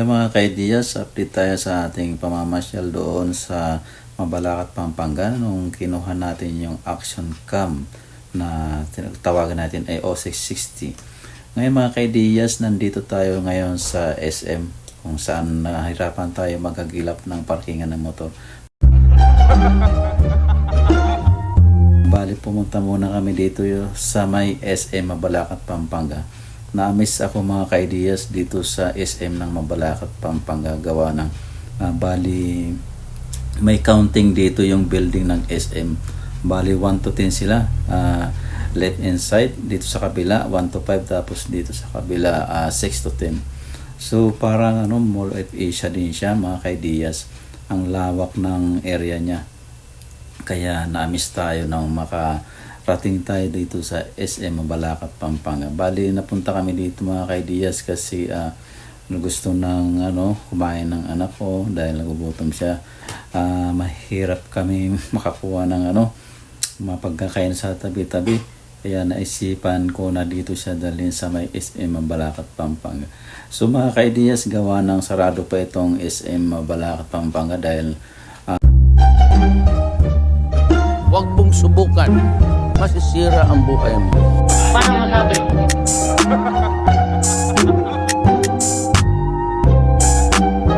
Hello mga kaidiyas, update tayo sa ating pamamasyal doon sa Mabalacat, Pampanga nung kinuha natin yung action cam na tawagan natin ay O660. Ngayon mga kaidiyas, nandito tayo ngayon sa SM kung saan nahirapan tayo magagilap ng parkingan ng motor. Bali pumunta muna kami dito sa may SM Mabalacat, Pampanga. Na-miss ako mga kaidiyas dito sa SM ng Mabalacat, Pampanga ng ah, bali may counting dito yung building ng SM. Bali 1 to 10 sila. Ah, left and side dito sa kabila 1 to 5 tapos dito sa kabila ah, 6 to 10. So parang ano Mall of Asia din siya mga kaidiyas. Ang lawak ng area niya. Kaya na-miss tayo nang makarating tayo dito sa SM Mabalacat, Pampanga. Bali, napunta kami dito mga kaidiyas kasi ah, gusto ng ano, kumain ng anak ko dahil nagugutom siya. Ah, mahirap kami makakuha ng ano, mapagkakain sa tabi-tabi. Kaya naisipan ko na dito siya dalhin sa may SM Mabalacat, Pampanga. So mga kaidiyas, gawa ng sarado pa itong SM Mabalacat, Pampanga dahil Huwag mong subukan. Masisira ang buhay mo. Paano masabi?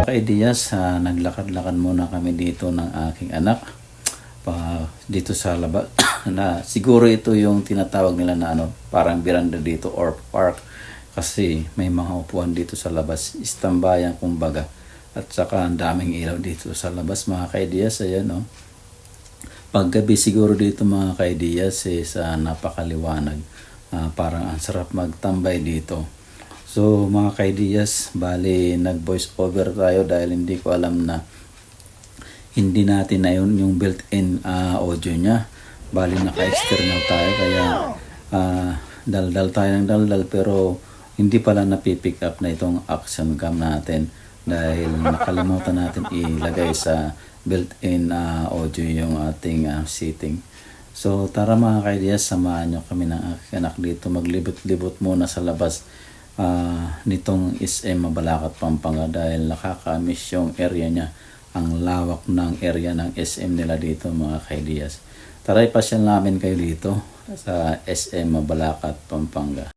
Kaidiyas, uh, naglakad-lakad muna kami dito ng aking anak. Pa dito sa labas na siguro ito yung tinatawag nila na ano parang veranda dito or park. Kasi may mga upuan dito sa labas. Istambayan kumbaga. At saka ang daming ilaw dito sa labas mga kaidiyas ayan no paggabi siguro dito mga kaidiyas eh, sa napakaliwanag Ah, parang ang sarap magtambay dito So mga kaidiyas, bali nag voice over tayo dahil hindi ko alam na hindi natin na yun yung built-in ah, audio niya. Bali naka-external tayo kaya ah, daldal tayo ng daldal pero hindi pala napipick up na itong action cam natin dahil nakalimutan natin ilagay sa built-in ah, audio yung ating ah, setting. So tara mga kaidiyas, samahan nyo kami ng aking anak dito. Maglibot-libot muna sa labas ah, nitong SM Mabalacat, Pampanga dahil nakaka-miss yung area niya. Ang lawak ng area ng SM nila dito mga kaidiyas. Tara ipasyal namin kayo dito sa SM Mabalacat, Pampanga.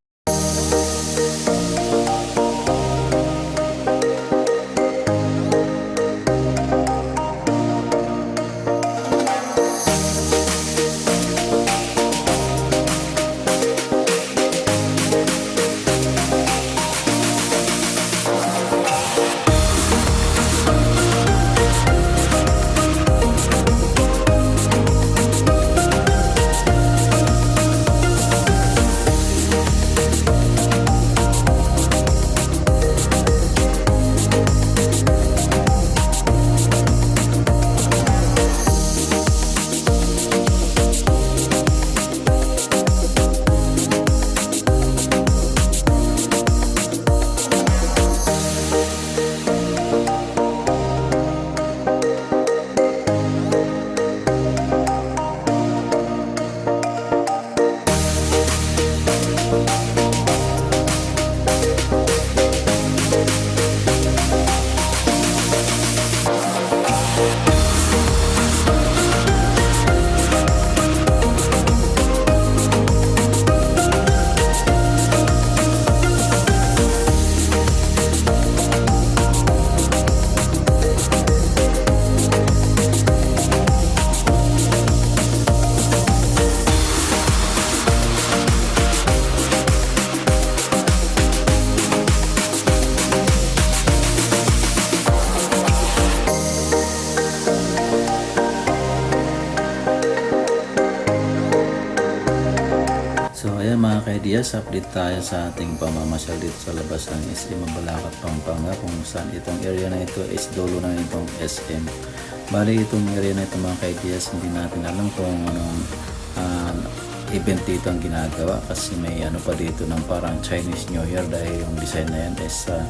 Kaidiyas, update tayo sa ating pamamasyal dito sa labas ng SM Mabalacat, Pampanga kung saan itong area na ito is dulo na itong SM. Bali itong area na ito mga kaidiyas, hindi natin alam kung anong ah, event dito ang ginagawa kasi may ano pa dito ng parang Chinese New Year dahil yung design na yan is sa,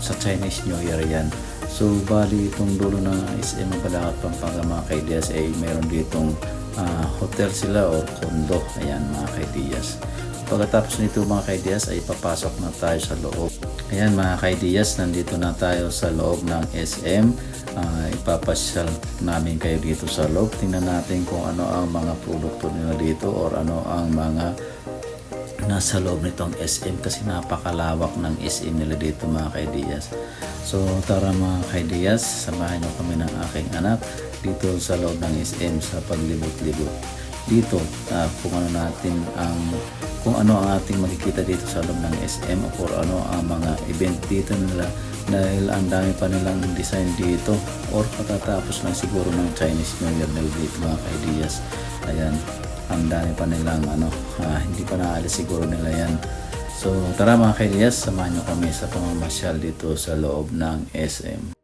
sa Chinese New Year yan. So bali itong dulo ng SM Mabalacat, Pampanga mga kaidiyas ay meron ditong ah, hotel sila o condo. Ayan mga kaidiyas. Pagkatapos nito mga kaidiyas ay papasok na tayo sa loob. Ayan mga kaidiyas, nandito na tayo sa loob ng SM. Ah, ipapasyal namin kayo dito sa loob. Tingnan natin kung ano ang mga produkto nila dito or ano ang mga nasa loob nitong SM kasi napakalawak ng SM nila dito mga kaidiyas. So tara mga kaidiyas, samahan niyo kami ng aking anak dito sa loob ng SM sa paglibot-libot. Dito, ah, kung ano natin ang kung ano ang ating makikita dito sa loob ng SM o kung ano ang mga event dito nila dahil ang dami pa nilang design dito or katatapos lang siguro ng Chinese New Year nila dito mga kaidiyas. Ayan, ang dami pa nilang ano, ah, hindi pa naalis siguro nila yan. So tara mga kailiyas, samahan nyo kami sa pamamasyal dito sa loob ng SM.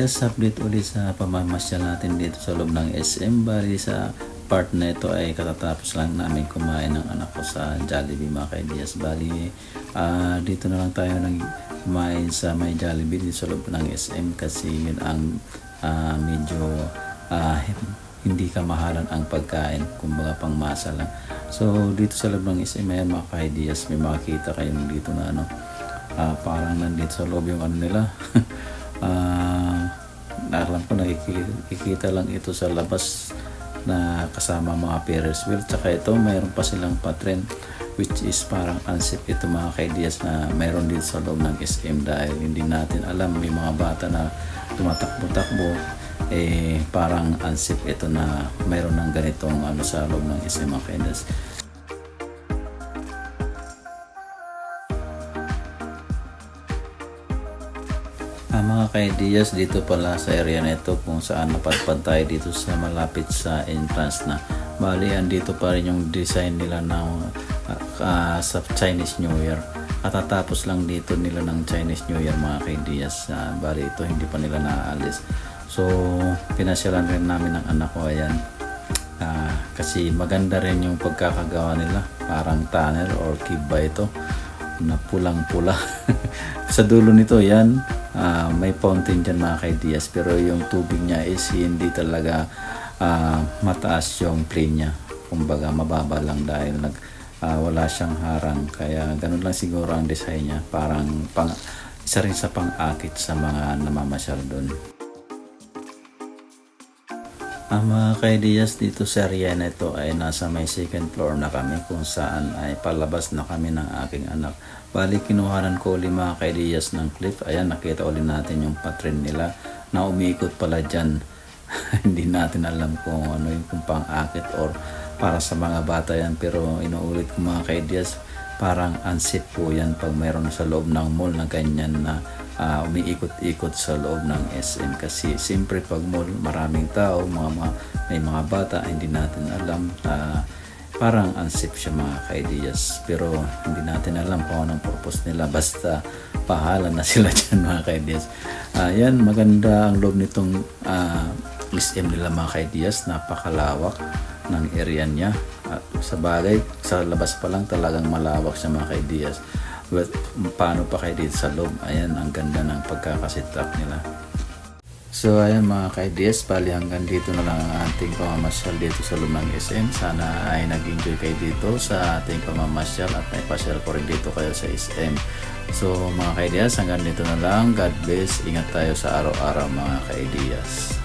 Kaidiyas, update ulit sa pamamasyal natin dito sa loob ng SM. Bali sa part na ito ay katatapos lang namin kumain ng anak ko sa Jollibee mga kaidiyas. Bali, ah, dito na lang tayo nag kumain sa may Jollibee dito sa loob ng SM kasi yun ang ah, medyo ah, hindi kamahalan ang pagkain, kumbaga pang masa lang. So, dito sa loob ng SM, ayan mga kaidiyas, may makikita kayong dito na ano, ah, parang nandito sa loob yung ano nila. Ah, alam ko nakikita lang ito sa labas na kasama mga Ferris wheel. Tsaka ito, mayroon pa silang patren which is parang unsafe ito mga kaidiyas na mayroon din sa loob ng SM dahil hindi natin alam may mga bata na tumatakbo-takbo eh parang unsafe ito na mayroon ng ganitong ano sa loob ng SM mga kaidiyas. Kaidiyas, dito pala sa area na ito kung saan napadpad tayo dito sa malapit sa entrance na. Bali, andito pa rin yung design nila ng ah, ah, sa Chinese New Year. Katatapos lang dito nila ng Chinese New Year mga kaidiyas. Ah, bali, ito hindi pa nila naaalis. So, pinasyalan rin namin ng anak ko, ayan. Ah, kasi maganda rin yung pagkakagawa nila. Parang tunnel or kiba ito na pulang-pula. sa dulo nito, yan, ah, may fountain dyan mga kaidiyas. Pero yung tubig niya is hindi talaga ah, mataas yung plane niya. Kumbaga, mababa lang dahil nag, ah, wala siyang harang. Kaya ganun lang siguro ang design niya. Parang pang, isa rin sa pang-akit sa mga namamasyal doon. Ang mga kaidiyas dito sa area na ito ay nasa may second floor na kami kung saan ay palabas na kami ng aking anak. Bali kinuhanan ko ulit mga kaidiyas ng clip. Ayan nakita ulit natin yung patrin nila na umiikot pala dyan. Hindi natin alam kung ano yung pang-akit or para sa mga bata yan. Pero inuulit ko mga kaidiyas parang unsafe po yan pag mayroon sa loob ng mall na ganyan na ah, umiikot-ikot sa loob ng SM kasi siyempre pag mall maraming tao mga, mga may mga bata hindi natin alam ah, parang unsafe siya mga kaidiyas pero hindi natin alam kung anong purpose nila. Basta pahala na sila dyan mga kaidiyas ayan maganda ang loob nitong ah, SM nila mga kaidiyas napakalawak ng area niya at sa bagay sa labas pa lang talagang malawak siya mga kaidiyas But paano pa kayo dito sa loob? Ayan, ang ganda ng pagkakasit up nila. So ayan mga ka-ideas, bali hanggang dito na lang ang ating pamamasyal dito sa Lumang SM. Sana ay nag-enjoy kayo dito sa ating pamamasyal at may pasyal ko rin dito kayo sa SM. So mga ka-ideas, hanggang dito na lang. God bless. Ingat tayo sa araw-araw mga ka-ideas.